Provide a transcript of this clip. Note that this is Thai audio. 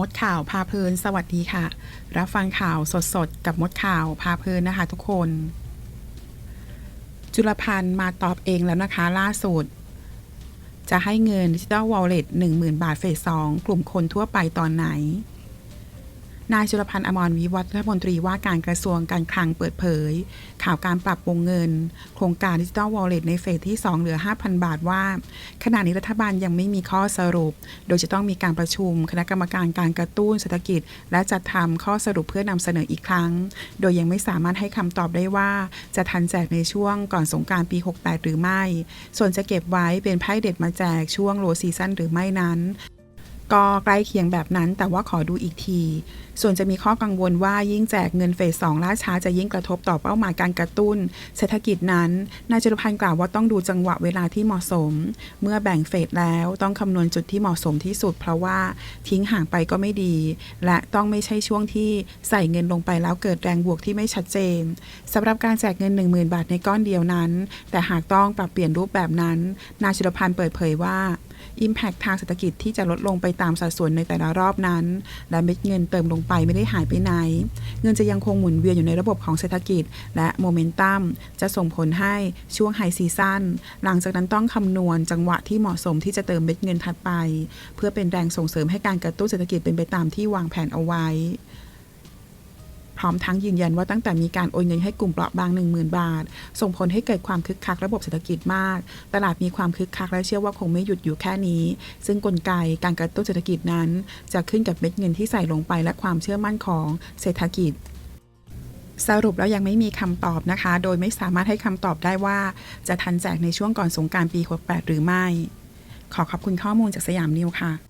มดข่าวพาเพลิน สวัสดีค่ะ รับฟังข่าวสดๆ กับมดข่าวพาเพลินนะคะทุกคน จุลพันธ์มาตอบเองแล้วนะคะล่าสุด จะให้เงินดิจิตอลวอลเล็ตหนึ่งหมื่นบาทเฟสสองกลุ่มคนทั่วไปตอนไหน นายจุลพันธ์อมรวิวัฒน์รัฐมนตรีว่าการกระทรวงการคลังเปิดเผย ข่าวการปรับวงเงิน โครงการดิจิ t a ลวอลเล็ตในเฟสที่ 2 เหลือ 5,000 บาทว่า ขณะนี้รัฐบาลยังไม่มีข้อสรุป โดยจะต้องมีการประชุม คณะกรรมการการกระตุ้นเศรษฐกิจ และจัดทำข้อสรุปเพื่อนำเสนออีกครั้ง โดยยังไม่สามารถให้คำตอบได้ว่าจะทันแจกในช่วงก่อนสงการปี 68 หรือไม่ ส่วนจะเก็บไว้เป็นไพ่เด็ดมาแจกช่วงโลซีซั่นหรือไม่นั้น ก็ใกล้เคียงแบบนั้น แต่ว่าขอดูอีกที ส่วนจะมีข้อกังวลว่ายิ่งแจกเงินเฟสสองล่าช้าจะยิ่งกระทบต่อเป้าหมายการกระตุ้น เศรษฐกิจนั้นนายจตุพันธ์กล่าวว่าต้องดูจังหวะเวลาที่เหมาะสม เมื่อแบ่งเฟสแล้วต้องคำนวณจุดที่เหมาะสมที่สุด เพราะว่าทิ้งห่างไปก็ไม่ดี และต้องไม่ใช่ช่วงที่ใส่เงินลงไปแล้วเกิดแรงบวกที่ไม่ชัดเจนสำหรับการแจกเงิน 10,000 บาทในก้อนเดียวนั้น แต่หากต้องปรับเปลี่ยนรูปแบบนั้นนายจุพันธ์เปิดเผยว่า Impact ทางเศรษฐกิจที่จะลดลงไปตามสัดส่วนในแต่ละรอบนั้น และเม็ดเงินเติมลงไปไม่ได้หายไปไหน เงินจะยังคงหมุนเวียนอยู่ในระบบของเศรษฐกิจ และโมเมนตัมจะส่งผลให้ช่วงไฮซีซั่นหลังจากนั้นต้องคำนวณจังหวะที่เหมาะสมที่จะเติมเม็ดเงินถัดไป เพื่อเป็นแรงส่งเสริมให้การกระตุ้นเศรษฐกิจเป็นไปตามที่วางแผนเอาไว้ พร้อมทั้งยืนยันว่าตั้งแต่มีการโอนเงินให้กลุ่มเปราะบาง 10,000 บาท ส่งผลให้เกิดความคึกคักระบบเศรษฐกิจมาก ตลาดมีความคึกคักและเชื่อว่าคงไม่หยุดอยู่แค่นี้ ซึ่งกลไกการกระตุ้นเศรษฐกิจนั้น จะขึ้นกับเม็ดเงินที่ใส่ลงไปและความเชื่อมั่นของเศรษฐกิจสรุปแล้วยังไม่มีคำตอบนะคะ โดยไม่สามารถให้คำตอบได้ว่า จะทันแจกในช่วงก่อนสงการปี 68 หรือไม่ ขอขอบคุณข้อมูลจากสยามนิวค่ะ